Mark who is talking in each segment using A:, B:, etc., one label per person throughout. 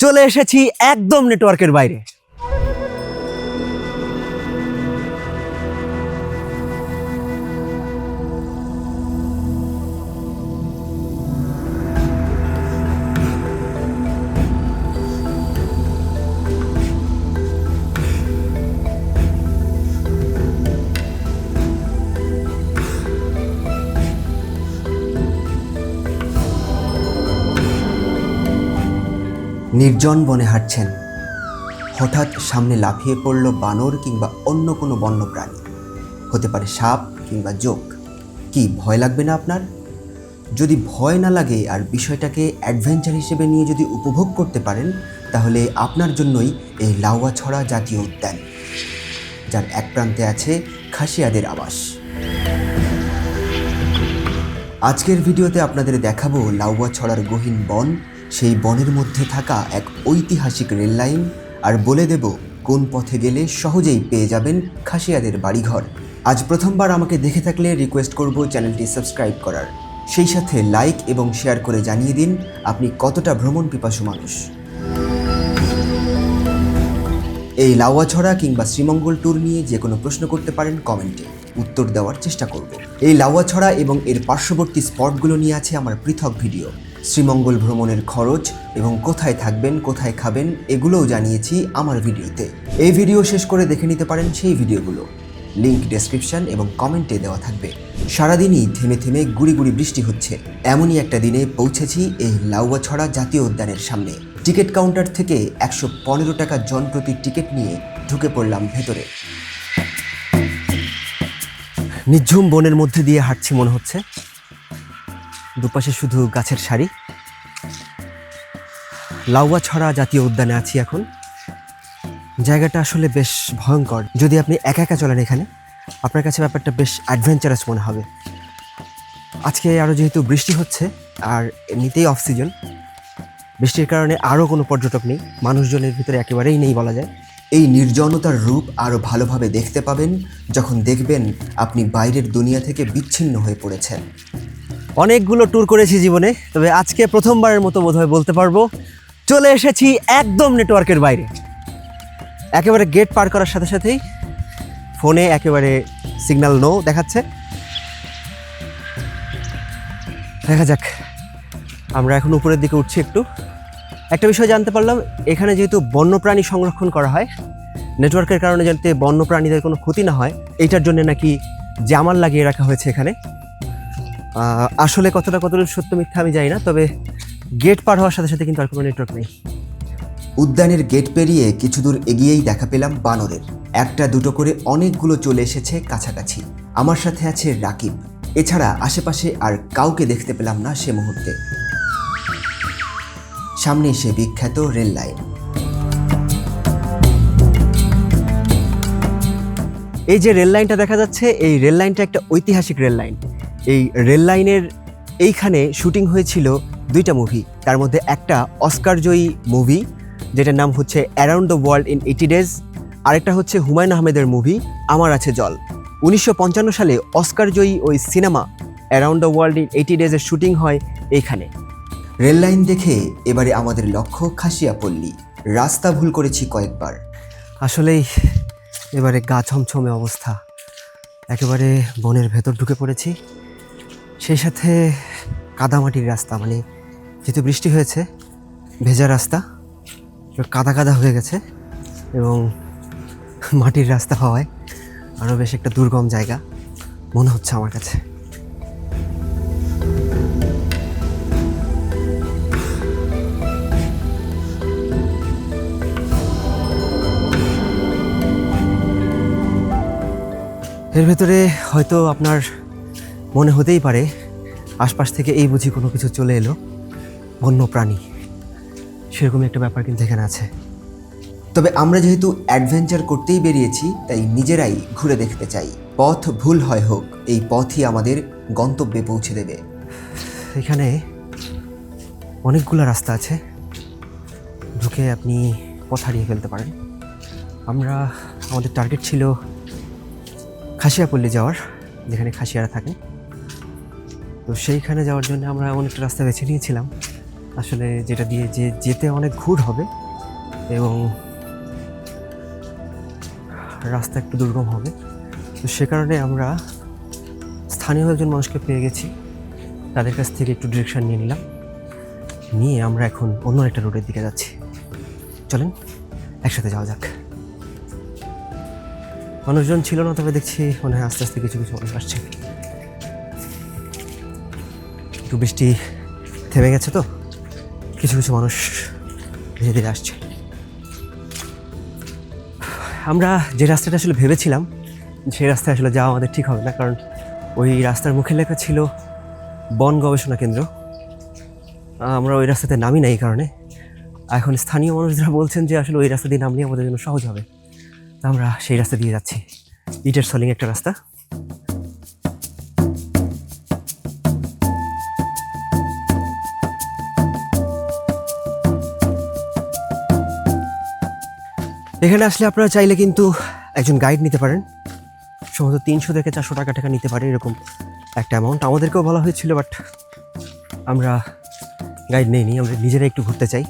A: চলে এসেছি একদম নেটওয়ার্কের বাইরে।
B: নির্জন বনে হাঁটছেন। হঠাৎ সামনে লাফিয়ে পড়ল বানর কিংবা অন্য কোনো বন্য প্রাণী হতে পারে সাপ কিংবা জোক। কি ভয় লাগবে না আপনার? যদি ভয় না লাগে আর বিষয়টাকে অ্যাডভেঞ্চার হিসেবে নিয়ে যদি উপভোগ করতে পারেন, তাহলে আপনার জন্যই এই লাউয়াছড়া জাতীয় উদ্যান, যার এক প্রান্তে আছে খাসিয়াদের আবাস। আজকের ভিডিওতে আপনাদের দেখাবো লাউয়া ছড়ার গহীন বন সেই বনের মধ্যে থাকা এক ঐতিহাসিক রেল লাইন আর বলে দেব কোন পথে গেলে সহজেই পেয়ে যাবেন খাসিয়াদের বাড়িঘর। আজ প্রথমবার আমাকে দেখে থাকলে রিকোয়েস্ট করব চ্যানেলটি সাবস্ক্রাইব করার। সেই সাথে লাইক এবং শেয়ার করে জানিয়ে দিন আপনি কতটা ভ্রমণ পিপাসু মানুষ। এই লাউয়াছড়া কিংবা শ্রীমঙ্গল ট্যুর নিয়ে যে কোনো প্রশ্ন করতে পারেন কমেন্টে উত্তর দেওয়ার চেষ্টা করব। এই লাউয়াছড়া এবং এর পার্শ্ববর্তী স্পটগুলো নিয়ে আছে আমার পৃথক ভিডিও শ্রীমঙ্গল ভ্রমণের খরচ এবং কোথায় থাকবেন, কোথায় খাবেন, এগুলোও জানিয়েছি আমার ভিডিওতে। এই ভিডিও শেষ করে দেখে নিতে পারেন সেই ভিডিওগুলো। লিঙ্ক ডেসক্রিপশন এবং কমেন্টে দেওয়া থাকবে। সারাদিনই থেমে থেমে গুড়ি গুড়ি বৃষ্টি হচ্ছে। এমনই একটা দিনে পৌঁছেছি এই লাউয়াছড়া জাতীয় উদ্যানের সামনে। টিকিট কাউন্টার থেকে একশো পনেরো টাকা জন প্রতি টিকিট নিয়ে ঢুকে পড়লাম ভেতরে।
A: নিঝুম বনের মধ্যে দিয়ে হাঁটছি মনে হচ্ছে। দুপাশে শুধু গাছের সারি। লাউয়া ছড়া জাতীয় উদ্যানে আছি এখন। জায়গাটা আসলে বেশ ভয়ঙ্কর। যদি আপনি একা একা চলেন এখানে, আপনার কাছে ব্যাপারটা বেশ অ্যাডভেঞ্চারাস মনে হবে। আজকে আরও যেহেতু বৃষ্টি হচ্ছে, আর এমনিতেই অফ সিজন বৃষ্টির কারণে আরও কোনো পর্যটক নেই, মানুষজনের ভিতরে একেবারেই নেই বলা যায়।
B: এই নির্জনতার রূপ আরও ভালোভাবে দেখতে পাবেন যখন দেখবেন আপনি বাইরের দুনিয়া থেকে বিচ্ছিন্ন হয়ে পড়েছেন।
A: অনেকগুলো ট্যুর করেছি জীবনে, তবে আজকে প্রথমবারের মতো বোধহয় বলতে পারব, চলে এসেছি একদম নেটওয়ার্কের বাইরে। একেবারে গেট পার করার সাথে সাথেই ফোনে একেবারে সিগন্যাল নো দেখাচ্ছে। দেখা যাক, আমরা এখন উপরের দিকে উঠছি একটু। একটা বিষয় জানতে পারলাম, এখানে যেহেতু বন্যপ্রাণী সংরক্ষণ করা হয় নেটওয়ার্কের কারণে যাতে বন্যপ্রাণীদের কোনো ক্ষতি না হয়, এইটার জন্য নাকি জামাল লাগিয়ে রাখা হয়েছে এখানে। আসলে কতটা কতটা সত্য মিথ্যা আমি জানি না, তবে গেট পার হওয়ার সাথে সাথে কিন্তু আর কোনো নেটওয়ার্ক নেই।
B: উদ্যানের গেট পেরিয়ে কিছু দূর এগিয়েই দেখা পেলাম বানরের। একটা দুটো করে অনেকগুলো চলে এসেছে কাছাকাছি। আমার সাথে আছে রাকিব। এছাড়া আশেপাশে আর কাউকে দেখতে পেলাম না সে মুহূর্তে। সামনে সে বিখ্যাত রেল লাইন
A: এই যে রেল লাইনটা দেখা যাচ্ছে, এই রেল লাইনটা একটা ঐতিহাসিক রেল লাইন এই রেল লাইনের এইখানে শুটিং হয়েছিল দুইটা মুভি তার মধ্যে একটা অস্কার জয়ী মুভি যেটার নাম হচ্ছে around the world in eighty days আরেকটা হচ্ছে হুমায়ুন আহমেদের মুভি আমার আছে জল। উনিশশো পঞ্চান্ন সালে অস্কার জয়ী ওই cinema around the world in eighty ডেজের shooting হয় এইখানে।
B: রেল লাইন দেখে এবারে আমাদের লক্ষ্য খাসিয়াপল্লী। রাস্তা ভুল করেছি কয়েকবার।
A: আসলেই এবারে গা ছমছমে অবস্থা। একেবারে বনের ভেতর ঢুকে পড়েছি। সেই সাথে কাদামাটির রাস্তা মানে যেহেতু বৃষ্টি হয়েছে, ভেজা রাস্তা কাদা কাদা হয়ে গেছে এবং মাটির রাস্তা হওয়ায় আরও বেশ একটা দুর্গম জায়গা মনে হচ্ছে আমার কাছে। এর ভেতরে হয়তো আপনার মনে হতেই পারে আশপাশ থেকে এই বুঝি কোনো কিছু চলে এলো। বন্য প্রাণী। সেরকমই একটা ব্যাপার কিন্তু এখানে আছে।
B: তবে আমরা যেহেতু অ্যাডভেঞ্চার করতেই বেরিয়েছি, তাই নিজেরাই ঘুরে দেখতে চাই। পথ ভুল হয় হোক, এই পথই আমাদের গন্তব্যে পৌঁছে দেবে।
A: এখানে অনেকগুলো রাস্তা আছে। ঢুকে আপনি পথ হারিয়ে ফেলতে পারেন। আমরা, আমাদের টার্গেট ছিল খাসিয়াপল্লী যাওয়ার, যেখানে খাসিয়ারা থাকেন তো সেইখানে যাওয়ার জন্য আমরা এমন একটা রাস্তা বেছে নিয়েছিলাম। আসলে যেটা দিয়ে যে যেতে অনেক ঘুর হবে এবং রাস্তা একটু দুর্গম হবে। তো সে কারণে আমরা স্থানীয় একজন মানুষকে পেয়ে গেছি। তাদের কাছ থেকে একটু ডিরেকশান নিয়ে নিলাম। নিয়ে আমরা এখন অন্য একটা রোডের দিকে যাচ্ছি। চলেন, একসাথে যাওয়া যাক। মানুষজন ছিল না, তবে দেখছি মনে হয় আস্তে আস্তে কিছু কিছু মানুষ আসছে। একটু বৃষ্টি থেমে গেছে তো? কিছু কিছু মানুষ ধীরে ধীরে আসছে। আমরা যে রাস্তাটা আসলে ভেবেছিলাম সেই রাস্তায় আসলে যাওয়া আমাদের ঠিক হবে না, কারণ ওই রাস্তার মুখে লেখা ছিল বন গবেষণা কেন্দ্র। আমরা ওই রাস্তাতে নামি না এই কারণে। এখন স্থানীয় মানুষরা বলছেন যে আসলে ওই রাস্তা দিয়ে নামলে আমাদের জন্য সহজ হবে। আমরা সেই রাস্তা দিয়ে যাচ্ছি। ইটের সলিং একটা রাস্তা। এখানে আসলে আপনারা চাইলে কিন্তু একজন গাইড নিতে পারেন। সম্ভবত তিনশো থেকে চারশো টাকা টাকা নিতে পারে এরকম একটা অ্যামাউন্ট আমাদেরকেও বলা হয়েছিল বাট আমরা গাইড নেইনি, আমরা নিজেরা একটু ঘুরতে চাই।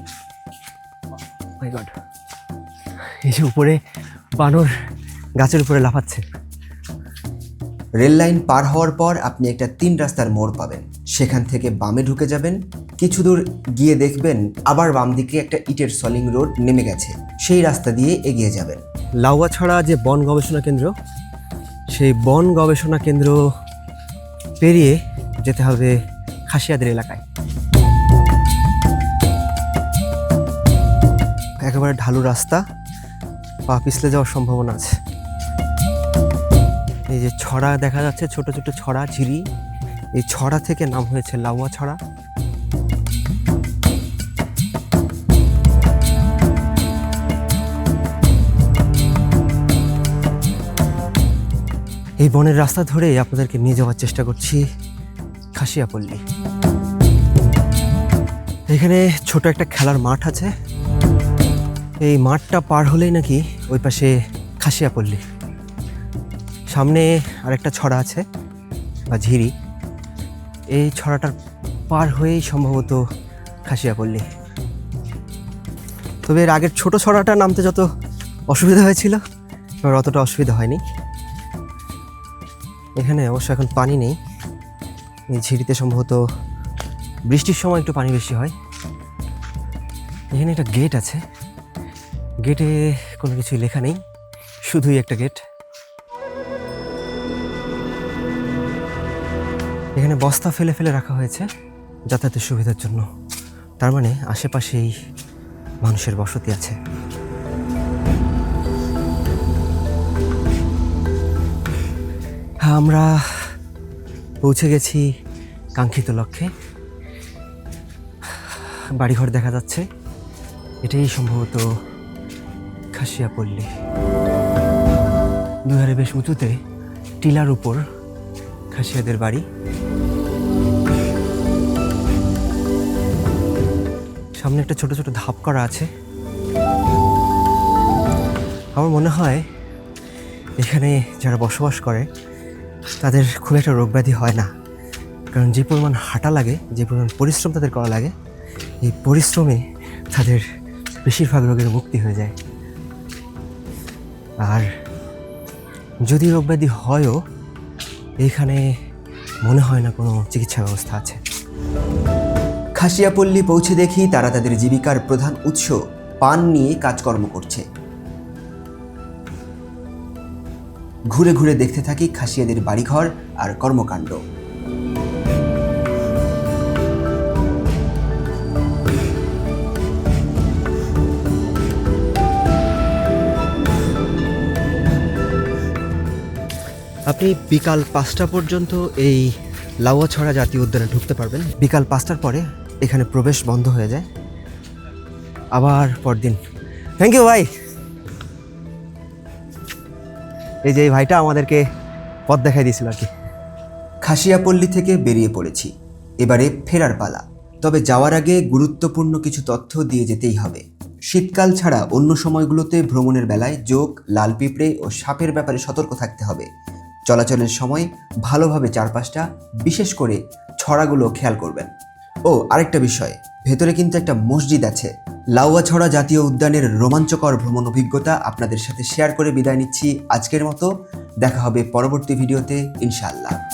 A: মাই গড এই যে উপরে বানর গাছের উপরে লাফাচ্ছে।
B: রেল লাইন পার হওয়ার পর আপনি একটা তিন রাস্তার মোড় পাবেন। সেখান থেকে বামে ঢুকে যাবেন। কিছু দূর গিয়ে দেখবেন আবার বাম দিকে একটা ইটের সলিং রোড নেমে গেছে। সেই রাস্তা দিয়ে এগিয়ে যাবেন।
A: লাউয়াছড়া যে বন গবেষণা কেন্দ্র, সেই বন গবেষণা কেন্দ্র পেরিয়ে যেতে হবে খাসিয়াদের এলাকায়। একেবারে ঢালু রাস্তা, পা পিছলে যাওয়ার সম্ভাবনা আছে। এই যে ছড়া দেখা যাচ্ছে, ছোট ছোট ছড়া, ঝিরি, এই ছড়া থেকে নাম হয়েছে লাউয়া ছড়া। এই বনের রাস্তা ধরে আপনাদেরকে নিয়ে যাওয়ার চেষ্টা করছি খাসিয়াপল্লী। এখানে ছোট একটা খেলার মাঠ আছে। এই মাঠটা পার হলেই নাকি ওই পাশে খাসিয়াপল্লী। সামনে আরেকটা ছড়া আছে, বা ঝিরি। এই ছড়াটার পার হয়েই সম্ভবত খাসিয়াপল্লী। তবে এর আগের ছোট ছড়াটা নামতে যত অসুবিধা হয়েছিল, এবার অতটা অসুবিধা হয়নি। এখানে অবশ্য এখন পানি নেই। এই ঝিরিতে সম্ভবত বৃষ্টির সময় একটু পানি বেশি হয়। এখানে একটা গেট আছে। গেটে কোনো কিছু লেখা নেই। শুধুই একটা গেট এখানে বস্তা ফেলে ফেলে রাখা হয়েছে যাতায়াতের সুবিধার জন্য। তার মানে আশেপাশেই মানুষের বসতি আছে। আমরা পৌঁছে গেছি কাঙ্ক্ষিত লক্ষ্যে। বাড়িঘর দেখা যাচ্ছে। এটাই সম্ভবত খাসিয়াপল্লী। দুধারে বেশ উঁচুতে টিলার উপর খাসিয়াদের বাড়ি। সামনে একটা ছোট ছোট ধাপ করা আছে। আমার মনে হয় এখানে যারা বসবাস করে তাদের খুব একটা রোগ ব্যাধি হয় না। কারণ যে পরিমাণ হাঁটা লাগে, যে পরিমাণ পরিশ্রম তাদের করা লাগে, এই পরিশ্রমে তাদের বেশিরভাগ রোগের মুক্তি হয়ে যায়। আর যদি রোগ ব্যাধি হয়ও, এইখানে মনে হয় না কোনো চিকিৎসা ব্যবস্থা আছে।
B: খাসিয়াপল্লী পৌঁছে দেখি তারা তাদের জীবিকার প্রধান উৎস, পান নিয়ে কাজকর্ম করছে। ঘুরে ঘুরে দেখতে থাকি খাসিয়াদের বাড়িঘর আর কর্মকাণ্ড।
A: আপনি বিকাল পাঁচটা পর্যন্ত এই লাউয়াছড়া জাতীয় উদ্যানে ঢুকতে পারবেন। বিকাল পাঁচটার পরে এখানে প্রবেশ বন্ধ হয়ে যায়। আবার পরদিন। থ্যাংক ইউ ভাই এই যে এই ভাইটা আমাদেরকে পথ দেখাই দিয়েছিল আর কি।
B: খাসিয়াপল্লী থেকে বেরিয়ে পড়েছি। এবারে ফেরার পালা। তবে যাওয়ার আগে গুরুত্বপূর্ণ কিছু তথ্য দিয়ে যেতেই হবে। শীতকাল ছাড়া অন্য সময়গুলোতে ভ্রমণের বেলায় যোগ, লাল পিঁপড়ে ও সাপের ব্যাপারে সতর্ক থাকতে হবে। চলাচলের সময় ভালোভাবে চারপাশটা, বিশেষ করে ছড়াগুলো খেয়াল করবেন। ও, আরেকটা বিষয়। ভেতরে কিন্তু একটা মসজিদ আছে। লাউয়াছড়া জাতীয় উদ্যানের রোমাঞ্চকর ভ্রমণ অভিজ্ঞতা আপনাদের সাথে শেয়ার করে বিদায় নিচ্ছি আজকের মতো। দেখা হবে পরবর্তী ভিডিওতে, ইনশাআল্লাহ।